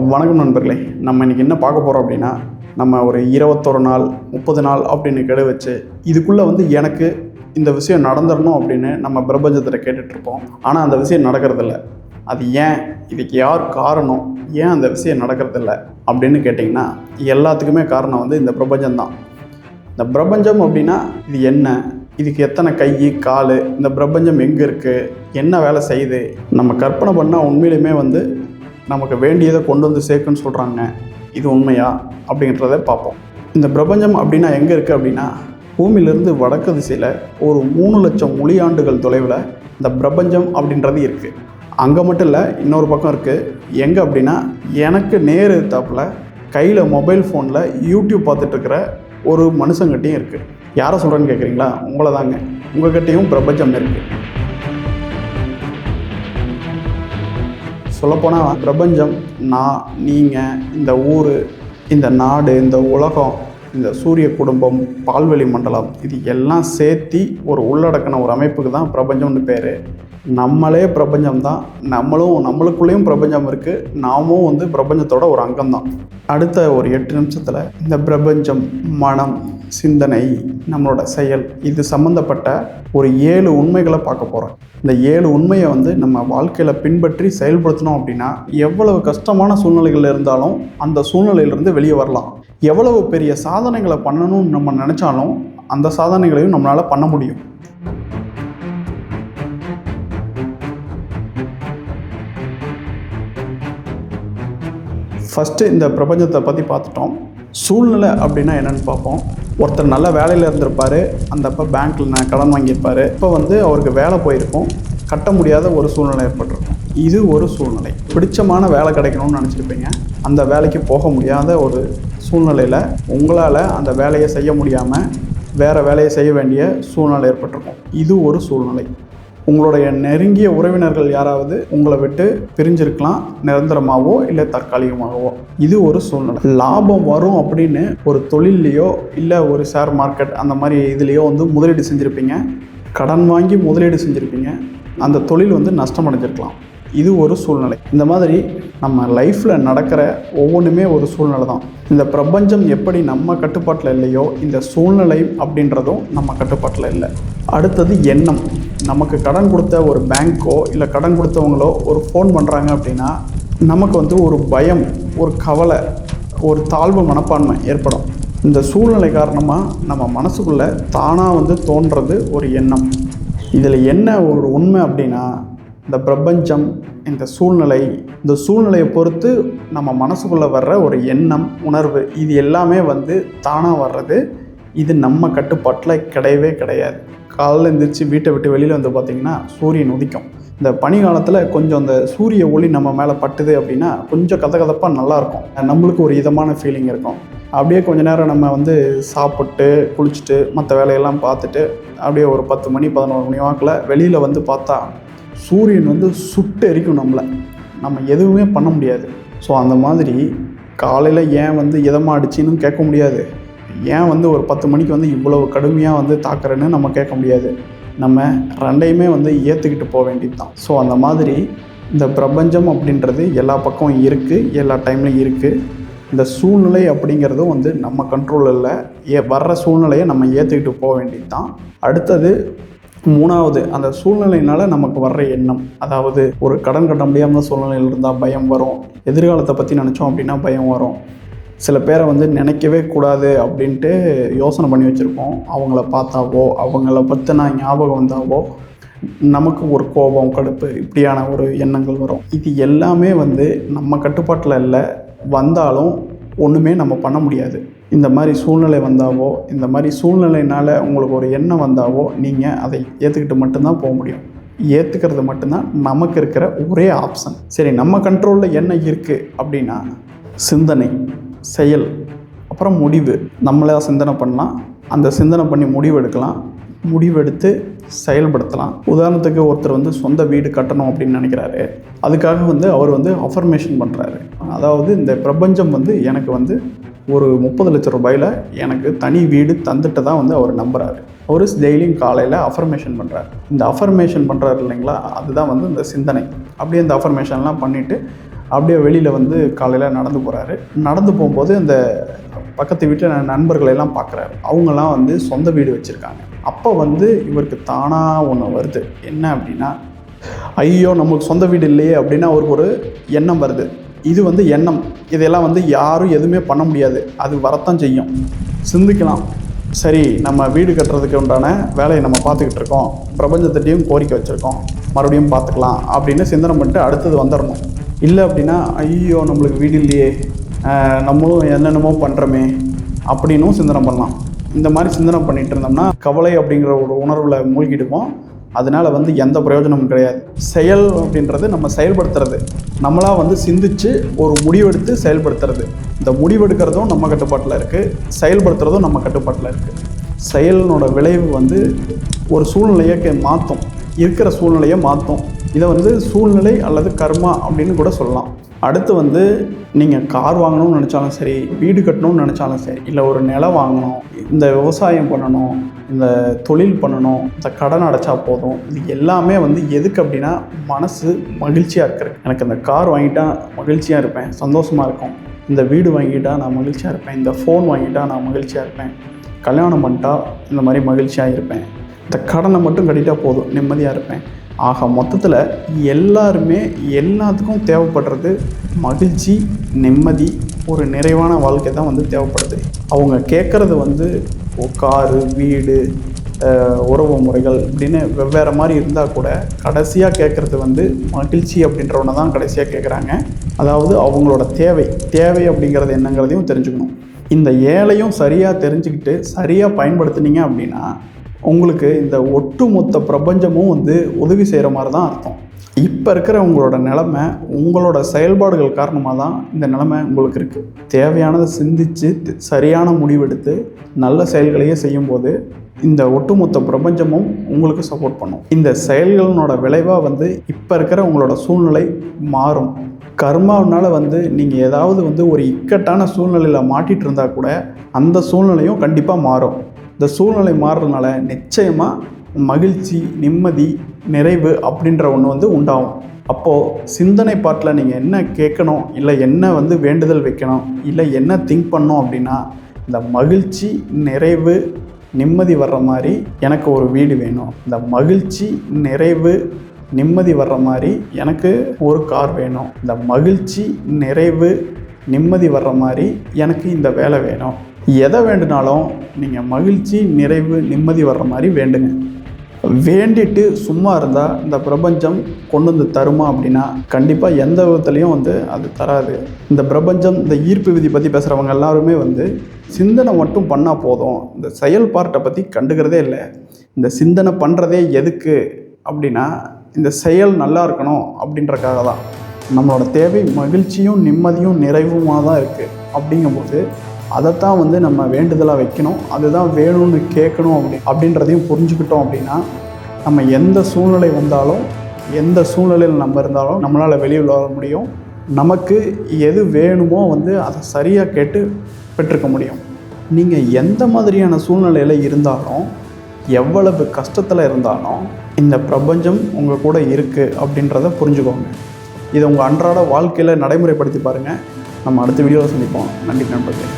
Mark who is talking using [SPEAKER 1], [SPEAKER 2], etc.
[SPEAKER 1] வணக்கம் நண்பர்களே நம்ம இன்றைக்கி என்ன பார்க்க போகிறோம் அப்படின்னா நம்ம ஒரு இருபத்தொரு நாள் முப்பது நாள் அப்படின்னு கெடு வச்சு இதுக்குள்ளே வந்து எனக்கு இந்த விஷயம் நடந்துடணும் அப்படின்னு நம்ம பிரபஞ்சத்தில் கேட்டுட்ருப்போம். ஆனால் அந்த விஷயம் நடக்கிறதில்ல. அது ஏன்? இதுக்கு யார் காரணம்? ஏன் அந்த விஷயம் நடக்கிறதில்ல? அப்படின்னு கேட்டிங்கன்னா எல்லாத்துக்குமே காரணம் வந்து இந்த பிரபஞ்சம்தான் இந்த பிரபஞ்சம் அப்படின்னா இது என்ன? இதுக்கு எத்தனை கை கால்? இந்த பிரபஞ்சம் எங்கே இருக்குது என்ன வேலை செய்யுது? நம்ம கற்பனை பண்ணால் உண்மையிலுமே வந்து நமக்கு வேண்டியதை கொண்டு வந்து சேர்க்குன்னு சொல்கிறாங்க இது உண்மையா? அப்படின்றத பார்ப்போம். இந்த பிரபஞ்சம் அப்படின்னா எங்கே இருக்குது அப்படின்னா பூமியிலிருந்து வடக்கு திசையில் ஒரு மூணு லட்சம் மொழியாண்டுகள் தொலைவில் இந்த பிரபஞ்சம் அப்படின்றது இருக்குது அங்கே மட்டும் இல்லை இன்னொரு பக்கம் இருக்குது எங்கே அப்படின்னா எனக்கு நேர் எதிர்த்தாப்புல கையில் மொபைல் ஃபோனில் யூடியூப் பார்த்துட்ருக்கிற ஒரு மனுஷங்கிட்டையும் இருக்குது யாரை சொல்கிறேன்னு கேட்குறீங்களா உங்களை தாங்க உங்கள்கிட்டையும் பிரபஞ்சம் இருக்குது சொல்லப்போனால் பிரபஞ்சம் நான் நீங்கள் இந்த ஊர் இந்த நாடு இந்த உலகம் இந்த சூரிய குடும்பம் பால்வெளி மண்டலம் இது எல்லாம் சேர்த்தி ஒரு உள்ளடக்கின ஒரு அமைப்புக்கு தான் பிரபஞ்சம்னு பேர். நம்மளே பிரபஞ்சம் தான். நம்மளும் நம்மளுக்குள்ளேயும் பிரபஞ்சம் இருக்குது நாமும் வந்து பிரபஞ்சத்தோட ஒரு அங்கம்தான் அடுத்த ஒரு எட்டு நிமிஷத்தில் இந்த பிரபஞ்சம் மனம் சிந்தனை நம்மளோட செயல் இது சம்மந்தப்பட்ட ஒரு ஏழு உண்மைகளை பார்க்க போகிறோம் இந்த ஏழு உண்மையை வந்து நம்ம வாழ்க்கையில் பின்பற்றி செயல்படுத்தினோம் அப்படின்னா எவ்வளவு கஷ்டமான சூழ்நிலைகள் இருந்தாலும் அந்த சூழ்நிலையிலிருந்து வெளியே வரலாம். எவ்வளவு பெரிய சாதனைகளை பண்ணணும்னு நம்ம நினச்சாலும் அந்த சாதனைகளையும் நம்மளால் பண்ண முடியும். ஃபஸ்ட்டு இந்த பிரபஞ்சத்தை பற்றி பார்த்துட்டோம். சூழ்நிலை அப்படின்னா என்னென்னு பார்ப்போம். ஒருத்தர் நல்ல வேலையில் இருந்திருப்பார். அந்த அப்போ பேங்க்கில் நான் கடன் வாங்கியிருப்பார். இப்போ வந்து அவருக்கு வேலை போயிருக்கும். கட்ட முடியாத ஒரு சூழ்நிலை ஏற்பட்டிருக்கும். இது ஒரு சூழ்நிலை. பிடிச்சமான வேலை கிடைக்கணும்னு நினச்சிருப்பீங்க. அந்த வேலைக்கு போக முடியாத ஒரு சூழ்நிலையில் உங்களால் அந்த வேலையை செய்ய முடியாமல் வேறு வேலையை செய்ய வேண்டிய சூழ்நிலை ஏற்பட்டிருக்கும். இது ஒரு சூழ்நிலை. உங்களுடைய நெருங்கிய உறவினர்கள் யாராவது உங்களை விட்டு பிரிஞ்சிருக்கலாம் நிரந்தரமாகவோ இல்லை தற்காலிகமாகவோ. இது ஒரு சூழ்நிலை. லாபம் வரும் அப்படின்னு ஒரு தொழில்லையோ இல்லை ஒரு ஷேர் மார்க்கெட் அந்த மாதிரி இதுலேயோ வந்து முதலீடு செஞ்சுருப்பீங்க. கடன் வாங்கி முதலீடு செஞ்சுருப்பீங்க. அந்த தொழில் வந்து நஷ்டம் அடைஞ்சிருக்கலாம். இது ஒரு சூழ்நிலை. இந்த மாதிரி நம்ம லைஃப்பில் நடக்கிற ஒவ்வொன்றுமே ஒரு சூழ்நிலை தான். இந்த பிரபஞ்சம் எப்படி நம்ம கட்டுப்பாட்டில் இல்லையோ இந்த சூழ்நிலை அப்படின்றதும் நம்ம கட்டுப்பாட்டில் இல்லை. அடுத்தது எண்ணம். நமக்கு கடன் கொடுத்த ஒரு பேங்க்கோ இல்லை கடன் கொடுத்தவங்களோ ஒரு ஃபோன் பண்ணுறாங்க அப்படின்னா நமக்கு வந்து ஒரு பயம் ஒரு கவலை ஒரு தாழ்வு மனப்பான்மை ஏற்படும். இந்த சூழ்நிலை காரணமாக நம்ம மனசுக்குள்ளே தானாக வந்து தோன்றது ஒரு எண்ணம். இதில் என்ன ஒரு உண்மை அப்படின்னா இந்த பிரபஞ்சம் இந்த சூழ்நிலை இந்த சூழ்நிலையை பொறுத்து நம்ம மனசுக்குள்ளே வர்ற ஒரு எண்ணம் உணர்வு இது எல்லாமே வந்து தானாக வர்றது. இது நம்ம கட்டுப்பாட்டில் கிடையவே கிடையாது. காலையில் எழுந்திரிச்சு வீட்டை விட்டு வெளியில் வந்து பார்த்திங்கன்னா சூரியன் உதிக்கும். இந்த பனி காலத்தில் கொஞ்சம் அந்த சூரிய ஒளி நம்ம மேலே பட்டுது அப்படின்னா கொஞ்சம் கதகதப்பாக நல்லாயிருக்கும் நம்மளுக்கு ஒரு இதமான ஃபீலிங் இருக்கும். அப்படியே கொஞ்ச நேரம் நம்ம வந்து சாப்பிட்டு குளிச்சுட்டு மற்ற வேலையெல்லாம் பார்த்துட்டு அப்படியே ஒரு பத்து மணி பதினோரு மணி வாக்கில் வெளியில் வந்து பார்த்தா சூரியன் வந்து சுட்டு எரிக்கும் நம்மளை. நம்ம எதுவுமே பண்ண முடியாது. ஸோ அந்த மாதிரி காலையில் ஏன் வந்து இதமாக அடிச்சின்னு கேட்க முடியாது. ஏன் வந்து ஒரு பத்து மணிக்கு வந்து இவ்வளவு கடுமையாக வந்து தாக்குறேன்னு நம்ம கேட்க முடியாது. நம்ம ரெண்டையுமே வந்து ஏற்றுக்கிட்டு போக வேண்டியது தான் ஸோ அந்த மாதிரி இந்த பிரபஞ்சம் அப்படின்றது எல்லா பக்கம் இருக்குது எல்லா டைம்லையும் இருக்குது இந்த சூழ்நிலை அப்படிங்கிறதும் வந்து நம்ம கண்ட்ரோலில் ஏ வர்ற சூழ்நிலையை நம்ம ஏற்றுக்கிட்டு போக வேண்டியது தான் அடுத்தது மூணாவது அந்த சூழ்நிலையினால நமக்கு வர்ற எண்ணம். அதாவது ஒரு கடன் கட்ட முடியாமல் சூழ்நிலையில் இருந்தால் பயம் வரும். எதிர்காலத்தை பற்றி நினச்சோம் அப்படின்னா பயம் வரும். சில பேரை வந்து நினைக்கவே கூடாது அப்படின்ட்டு யோசனை பண்ணி வச்சுருப்போம் அவங்கள பார்த்தாவோ அவங்கள பற்றின ஞாபகம் வந்தாவோ நமக்கு ஒரு கோபம் கடுப்பு இப்படியான ஒரு எண்ணங்கள் வரும். இது எல்லாமே வந்து நம்ம கட்டுப்பாட்டில் இல்லை. வந்தாலும் ஒன்றுமே நம்ம பண்ண முடியாது. இந்த மாதிரி சூழ்நிலை வந்தாவோ இந்த மாதிரி சூழ்நிலைனால் உங்களுக்கு ஒரு எண்ணம் வந்தாவோ நீங்கள் அதை ஏற்றுக்கிட்டு மட்டும்தான் போக முடியும். ஏற்றுக்கிறது மட்டும்தான் நமக்கு இருக்கிற ஒரே ஆப்ஷன் சரி நம்ம கண்ட்ரோலில் என்ன இருக்குது அப்படின்னா சிந்தனை செயல் அப்புறம் முடிவு. நம்மளே சிந்தனை பண்ணலாம். அந்த சிந்தனை பண்ணி முடிவு எடுக்கலாம். முடிவெடுத்து செயல்படுத்தலாம். உதாரணத்துக்கு ஒருத்தர் வந்து சொந்த வீடு கட்டணும் அப்படின்னு நினைக்கிறாரு. அதுக்காக வந்து அவர் வந்து அஃபர்மேஷன் பண்ணுறாரு அதாவது இந்த பிரபஞ்சம் வந்து எனக்கு வந்து ஒரு முப்பது லட்ச ரூபாயில் எனக்கு தனி வீடு தந்துட்டு தான் வந்து அவர் நம்புகிறாரு அவர் டெய்லியும் காலையில் அஃபர்மேஷன் பண்ணுறாரு இந்த அஃபர்மேஷன் பண்ணுறாரு இல்லைங்களா? அதுதான் வந்து இந்த சிந்தனை. அப்படியே இந்த அஃபர்மேஷன்லாம் பண்ணிவிட்டு அப்படியே வெளியில் வந்து காலையில் நடந்து போகிறாரு நடந்து போகும்போது அந்த பக்கத்து வீட்டில் நண்பர்களெல்லாம் பார்க்குறாரு அவங்கெல்லாம் வந்து சொந்த வீடு வச்சுருக்காங்க. அப்போ வந்து இவருக்கு தானாக ஒன்று வருது. என்ன அப்படின்னா ஐயோ நமக்கு சொந்த வீடு இல்லையே அப்படின்னா அவருக்கு ஒரு எண்ணம் வருது. இது வந்து எண்ணம். இதெல்லாம் வந்து யாரும் எதுவுமே பண்ண முடியாது. அது வரத்தான் செய்யும். சிந்திக்கலாம். சரி நம்ம வீடு கட்டுறதுக்கு உண்டான வேலையை நம்ம பார்த்துக்கிட்டு இருக்கோம். பிரபஞ்சத்திட்டையும் கோரிக்கை வச்சுருக்கோம். மறுபடியும் பார்த்துக்கலாம் அப்படின்னு சிந்தனை பண்ணிட்டு அடுத்தது வந்துடணும். இல்லை அப்படின்னா ஐயோ நம்மளுக்கு வீடு இல்லையே. நம்மளும் என்னென்னமோ பண்ணுறோமே அப்படின்னும் சிந்தனை பண்ணலாம். இந்த மாதிரி சிந்தனை பண்ணிட்டு இருந்தோம்னா கவலை அப்படிங்கிற ஒரு உணர்வில் மூழ்கிடுவோம். அதனால் வந்து எந்த பிரயோஜனமும் கிடையாது. செயல் அப்படின்றது நம்ம செயல்படுத்துறது. நம்மளாக வந்து சிந்திச்சு ஒரு முடிவெடுத்து செயல்படுத்துறது. இந்த முடிவெடுக்கிறதும் நம்ம கட்டுப்பாட்டில் இருக்குது செயல்படுத்துறதும் நம்ம கட்டுப்பாட்டில் இருக்குது செயலினோட விளைவு வந்து ஒரு சூழ்நிலையை மாற்றும் இருக்கிற சூழ்நிலையை மாற்றும் இதை வந்து சூழ்நிலை அல்லது கர்மா அப்படின்னு கூட சொல்லலாம். அடுத்து வந்து நீங்கள் கார் வாங்கணும்னு நினச்சாலும் சரி வீடு கட்டணும்னு நினச்சாலும் சரி இல்லை ஒரு நிலம் வாங்கணும் இந்த விவசாயம் பண்ணணும் இந்த தொழில் பண்ணணும் இந்த கடன் அடைச்சா போதும் இது எல்லாமே வந்து எதுக்கு அப்படின்னா மனசு மகிழ்ச்சியாக இருக்கிறது எனக்கு இந்த கார் வாங்கிட்டா மகிழ்ச்சியாக இருப்பேன் சந்தோஷமாக இருக்கும். இந்த வீடு வாங்கிட்டா நான் மகிழ்ச்சியாக இருப்பேன் இந்த ஃபோன் வாங்கிட்டா நான் மகிழ்ச்சியாக இருப்பேன் கல்யாணம் பண்ணிட்டா இந்த மாதிரி மகிழ்ச்சியாக இருப்பேன். இந்த கடனை மட்டும் கட்டிட்டால் போதும். நிம்மதியாக இருப்பேன். ஆக மொத்தத்தில் எல்லாருமே எல்லாத்துக்கும் தேவைப்படுறது மகிழ்ச்சி நிம்மதி ஒரு நிறைவான வாழ்க்கை தான் வந்து தேவைப்படுது. அவங்க கேட்குறது வந்து காரு வீடு உறவு முறைகள் இப்படின்னு வெவ்வேறு மாதிரி இருந்தால் கூட கடைசியாக கேட்குறது வந்து மகிழ்ச்சி அப்படின்ற ஒன்று தான் கடைசியாக கேட்குறாங்க. அதாவது அவங்களோட தேவை. தேவை அப்படிங்கிறது என்னங்கிறதையும் தெரிஞ்சுக்கணும். இந்த ஏழையும் சரியாக தெரிஞ்சுக்கிட்டு சரியாக பயன்படுத்துனீங்க அப்படின்னா உங்களுக்கு இந்த ஒட்டுமொத்த பிரபஞ்சமும் வந்து உதவி செய்கிற மாதிரி தான் அர்த்தம். இப்போ இருக்கிற உங்களோட நிலமை உங்களோட செயல்பாடுகள் காரணமாக தான் இந்த நிலமை உங்களுக்கு இருக்குது தேவையானதை சிந்தித்து சரியான முடிவெடுத்து நல்ல செயல்களையே செய்யும்போது இந்த ஒட்டுமொத்த பிரபஞ்சமும் உங்களுக்கு சப்போர்ட் பண்ணும். இந்த செயல்களோட விளைவாக வந்து இப்போ இருக்கிற உங்களோட சூழ்நிலை மாறும். கர்மாவனால் வந்து நீங்கள் ஏதாவது வந்து ஒரு இக்கட்டான சூழ்நிலையில் மாட்டிகிட்டு இருந்தால் கூட அந்த சூழ்நிலையும் கண்டிப்பாக மாறும். இந்த சூழ்நிலை மாறுறதுனால நிச்சயமாக மகிழ்ச்சி நிம்மதி நிறைவு அப்படின்ற ஒன்று வந்து உண்டாகும். அப்போது சிந்தனை பாட்டில் நீங்கள் என்ன கேட்கணும் இல்லை என்ன வந்து வேண்டுதல் வைக்கணும் இல்லை என்ன திங்க் பண்ணணும் அப்படின்னா இந்த மகிழ்ச்சி நிறைவு நிம்மதி வர்ற மாதிரி எனக்கு ஒரு வீடு வேணும். இந்த மகிழ்ச்சி நிறைவு நிம்மதி வர்ற மாதிரி எனக்கு ஒரு கார் வேணும். இந்த மகிழ்ச்சி நிறைவு நிம்மதி வர்ற மாதிரி எனக்கு இந்த வேலை வேணும். எதை வேண்டுனாலும் நீங்கள் மகிழ்ச்சி நிறைவு நிம்மதி வர்ற மாதிரி வேண்டுங்க. வேண்டிட்டு சும்மா இருந்தால் இந்த பிரபஞ்சம் கொண்டு வந்து தருமா அப்படின்னா கண்டிப்பாக எந்த விதத்துலையும் வந்து அது தராது. இந்த பிரபஞ்சம் இந்த ஈர்ப்பு விதி பற்றி பேசுகிறவங்க எல்லாருமே வந்து சிந்தனை மட்டும் பண்ணால் போதும். இந்த செயல் பார்ட்டை பற்றி கண்டுக்கிறதே இல்லை. இந்த சிந்தனை பண்ணுறதே எதுக்கு அப்படின்னா இந்த செயல் நல்லா இருக்கணும் அப்படின்றக்காக தான். நம்மளோட தேவை மகிழ்ச்சியும் நிம்மதியும் நிறைவுமாக தான் இருக்குது அப்படிங்கும்போது அதைத்தான் வந்து நம்ம வேண்டுதலாக வைக்கணும். அதுதான் வேணும்னு கேட்கணும் அப்படி அப்படின்றதையும் புரிஞ்சுக்கிட்டோம் அப்படின்னா நம்ம எந்த சூழ்நிலை வந்தாலும் எந்த சூழ்நிலையில் நம்ம இருந்தாலும் நம்மளால் வெளியில் வர முடியும். நமக்கு எது வேணுமோ வந்து அதை சரியாக கேட்டு பெற்றுக்க முடியும். நீங்கள் எந்த மாதிரியான சூழ்நிலையில் இருந்தாலும் எவ்வளவு கஷ்டத்தில் இருந்தாலும் இந்த பிரபஞ்சம் உங்கள் கூட இருக்குது அப்படின்றத புரிஞ்சுக்கோங்க. இதை உங்கள் அன்றாட வாழ்க்கையில் நடைமுறைப்படுத்தி பாருங்கள் நம்ம அடுத்த வீடியோவில் சந்திப்போம். நன்றி நண்பர்களே.